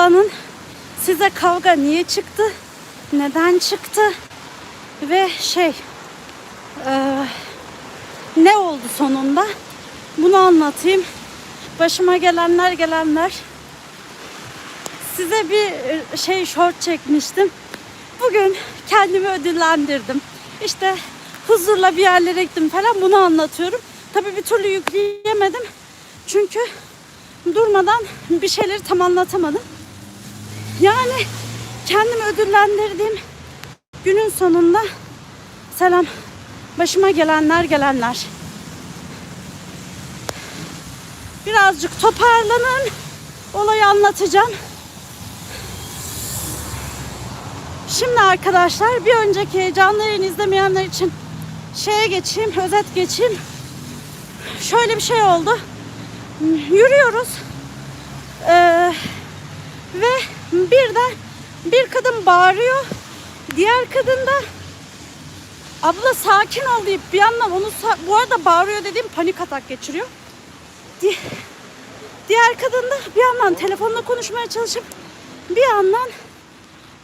toplanın. Size kavga niye çıktı? Neden çıktı? Ve şey eee, ne oldu sonunda? Bunu anlatayım. Başıma gelenler gelenler. Size bir e, şey short çekmiştim. Bugün kendimi ödüllendirdim. İşte huzurla bir yerlere gittim falan bunu anlatıyorum. Tabii bir türlü yükleyemedim. Çünkü durmadan bir şeyleri tam anlatamadım. Yani kendimi ödüllendirdiğim günün sonunda selam başıma gelenler gelenler. Birazcık toparlanın. Olayı anlatacağım. Şimdi arkadaşlar bir önceki canlı yayın izlemeyenler için şeye geçeyim, özet geçeyim. Şöyle bir şey oldu. Yürüyoruz. Ee, ve birden bir kadın bağırıyor. Diğer kadın da abla sakin ol deyip bir yandan onu bu arada bağırıyor dediğim panik atak geçiriyor. Di- diğer kadın da bir yandan telefonla konuşmaya çalışıp bir yandan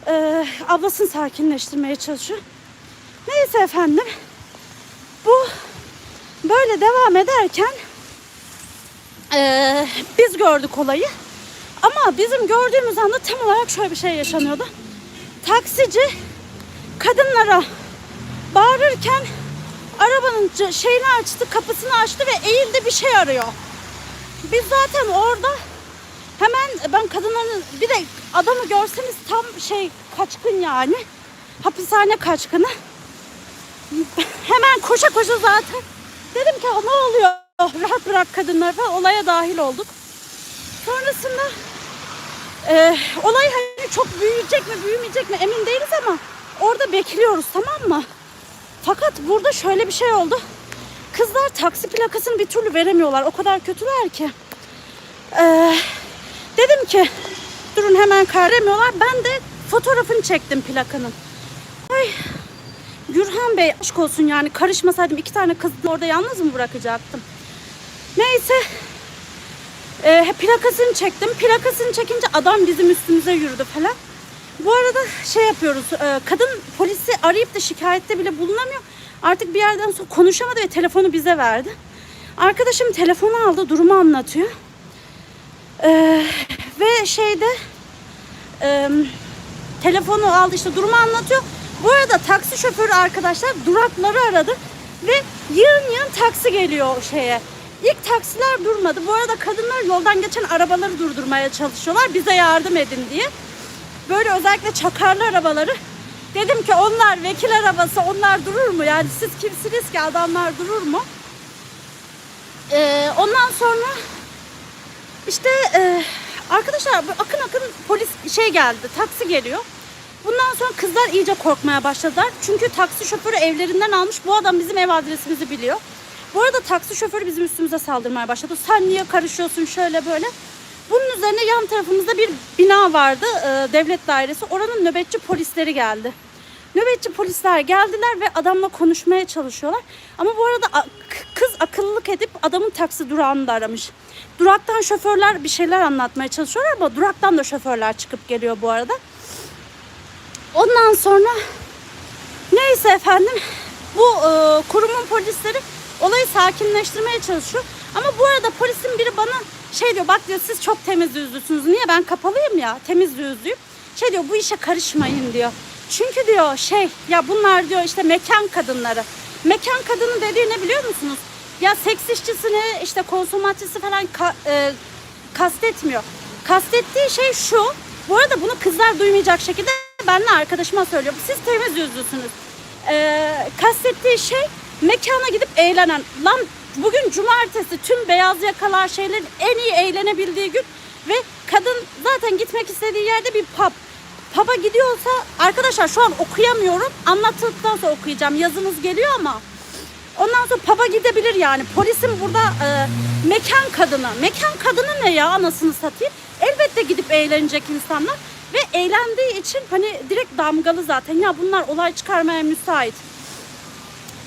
e, ablasını sakinleştirmeye çalışıyor. Neyse efendim. Bu böyle devam ederken e, biz gördük olayı. Ama bizim gördüğümüz anda tam olarak şöyle bir şey yaşanıyordu. Taksici kadınlara bağırırken arabanın şeyini açtı, kapısını açtı ve eğildi bir şey arıyor. Biz zaten orada hemen ben kadınların bir de adamı görseniz tam şey kaçkın yani. Hapishane kaçkını. Hemen koşa koşa zaten. Dedim ki ne oluyor? Rahat bırak kadınları falan. Olaya dahil olduk. Sonrasında e, olay hani çok büyüyecek mi büyümeyecek mi emin değiliz ama orada bekliyoruz tamam mı? Fakat burada şöyle bir şey oldu. Kızlar taksi plakasını bir türlü veremiyorlar. O kadar kötüler ki. Ee, dedim ki durun hemen kaydedemiyorlar. Ben de fotoğrafını çektim plakanın. Ay Gürhan Bey aşk olsun yani karışmasaydım iki tane kızı orada yalnız mı bırakacaktım? Neyse ee, plakasını çektim. Plakasını çekince adam bizim üstümüze yürüdü falan. Bu arada şey yapıyoruz. e, kadın polisi arayıp da şikayette bile bulunamıyor. Artık bir yerden sonra konuşamadı ve telefonu bize verdi. Arkadaşım telefonu aldı, durumu anlatıyor. Ee, ve şeyde e, telefonu aldı işte durumu anlatıyor. Bu arada taksi şoförü arkadaşlar durakları aradı ve yığın yığın taksi geliyor şeye. İlk taksiler durmadı. Bu arada kadınlar yoldan geçen arabaları durdurmaya çalışıyorlar. Bize yardım edin diye. Böyle özellikle çakarlı arabaları. Dedim ki onlar vekil arabası onlar durur mu? Yani siz kimsiniz ki adamlar durur mu? Ee, ondan sonra işte e, arkadaşlar akın akın polis şey geldi, taksi geliyor. Bundan sonra kızlar iyice korkmaya başladılar. Çünkü taksi şoförü evlerinden almış. Bu adam bizim ev adresimizi biliyor. Bu arada taksi şoförü bizim üstümüze saldırmaya başladı. Sen niye karışıyorsun şöyle böyle. Bunun üzerine yan tarafımızda bir bina vardı. e, devlet dairesi. Oranın nöbetçi polisleri geldi. Nöbetçi polisler geldiler ve adamla konuşmaya çalışıyorlar. Ama bu arada kız akıllılık edip adamın taksi durağını da aramış. Duraktan şoförler bir şeyler anlatmaya çalışıyorlar ama duraktan da şoförler çıkıp geliyor bu arada. Ondan sonra neyse efendim bu e, kurumun polisleri olayı sakinleştirmeye çalışıyor. Ama bu arada polisin biri bana şey diyor bak diyor siz çok temiz yüzlüsünüz. Niye ben kapalıyım ya temiz yüzlüyüm. Şey diyor bu işe karışmayın diyor. Çünkü diyor şey ya bunlar diyor işte mekan kadınları. Mekan kadını dediği ne biliyor musunuz? Ya seks işçisini işte konsomatçısı falan ka- e, kastetmiyor. Kastettiği şey şu. Bu arada bunu kızlar duymayacak şekilde benle arkadaşıma söylüyorum. Siz temiz yüzlüsünüz. Ee, kastettiği şey mekana gidip eğlenen. Lan bugün cumartesi tüm beyaz yakalar şeylerin en iyi eğlenebildiği gün ve kadın zaten gitmek istediği yerde bir pub. Pub'a gidiyorsa arkadaşlar şu an okuyamıyorum. Anlattıktan sonra okuyacağım. Yazınız geliyor ama Ondan sonra pub'a gidebilir yani. Polisin burada e, mekan kadını. Mekan kadını ne ya anasını satayım. Elbette gidip eğlenecek insanlar. Ve eğlendiği için hani direkt damgalı zaten. Ya bunlar olay çıkarmaya müsait.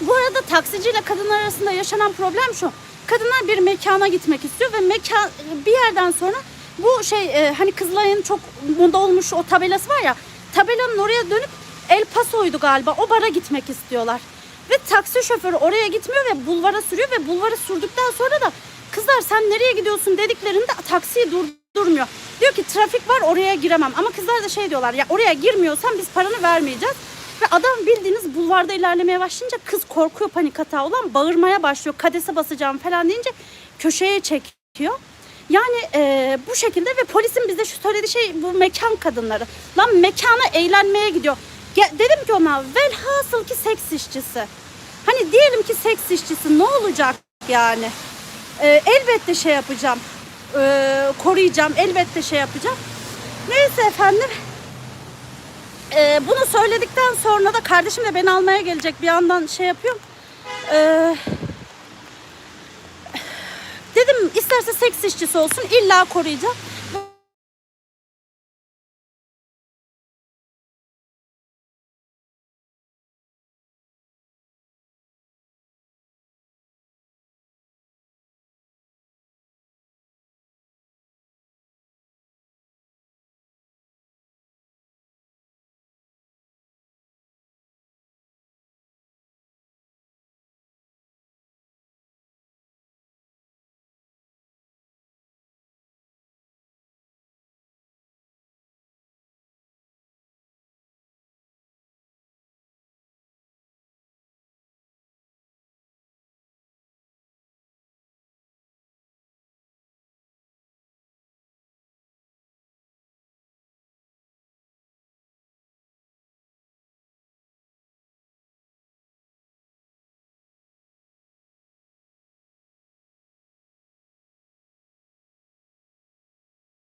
Bu arada taksiciyle kadınlar arasında yaşanan problem şu. Kadınlar bir mekana gitmek istiyor ve mekan bir yerden sonra Bu şey e, hani Kızılay'ın çok moda olmuş o tabelası var ya. Tabelanın oraya dönüp El Paso'ydu galiba. O bara gitmek istiyorlar. Ve taksi şoförü oraya gitmiyor ve bulvara sürüyor ve bulvara sürdükten sonra da kızlar sen nereye gidiyorsun dediklerinde taksiyi durdurmuyor. Diyor ki trafik var oraya giremem. Ama kızlar da şey diyorlar ya oraya girmiyorsan biz paranı vermeyeceğiz. Ve adam bildiğiniz bulvarda ilerlemeye başlayınca kız korkuyor panik hata olan bağırmaya başlıyor. Kadese basacağım falan deyince köşeye çekiyor. Yani e, bu şekilde ve polisin bize şu söylediği şey bu mekan kadınları. Lan mekana eğlenmeye gidiyor. Ge- dedim ki ona velhasıl ki seks işçisi. Hani diyelim ki seks işçisi ne olacak yani? E, elbette şey yapacağım. E, koruyacağım. Elbette şey yapacağım. Neyse efendim. E, bunu söyledikten sonra da kardeşim de beni almaya gelecek. Bir yandan şey yapıyorum. Eee Dedim isterse seks işçisi olsun illa koruyacağım.